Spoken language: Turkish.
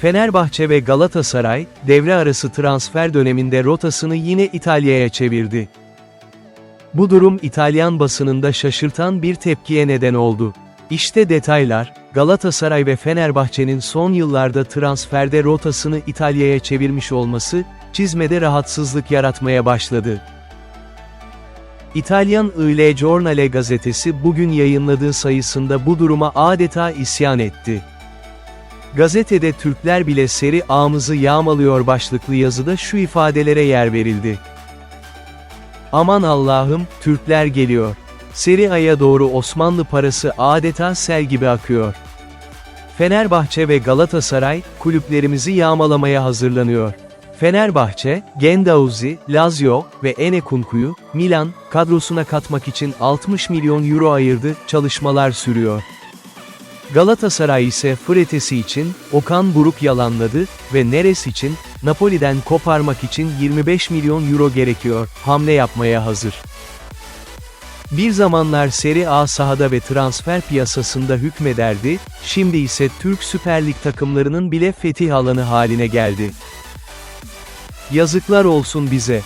Fenerbahçe ve Galatasaray, devre arası transfer döneminde rotasını yine İtalya'ya çevirdi. Bu durum İtalyan basınında şaşırtan bir tepkiye neden oldu. İşte detaylar, Galatasaray ve Fenerbahçe'nin son yıllarda transferde rotasını İtalya'ya çevirmiş olması, çizmede rahatsızlık yaratmaya başladı. İtalyan Il Giornale gazetesi bugün yayınladığı sayısında bu duruma adeta isyan etti. Gazetede Türkler bile seri ağımızı yağmalıyor başlıklı yazıda şu ifadelere yer verildi. Aman Allah'ım, Türkler geliyor. Seri A'ya doğru Osmanlı parası adeta sel gibi akıyor. Fenerbahçe ve Galatasaray, kulüplerimizi yağmalamaya hazırlanıyor. Fenerbahçe, Gendauzi, Lazio ve Enekunku'yu, Milan, kadrosuna katmak için 60 milyon euro ayırdı, çalışmalar sürüyor. Galatasaray ise Fretesi için, Okan Buruk yalanladı ve Neres için, Napoli'den koparmak için 25 milyon euro gerekiyor, hamle yapmaya hazır. Bir zamanlar Serie A sahada ve transfer piyasasında hükmederdi, şimdi ise Türk Süper Lig takımlarının bile fetih alanı haline geldi. Yazıklar olsun bize.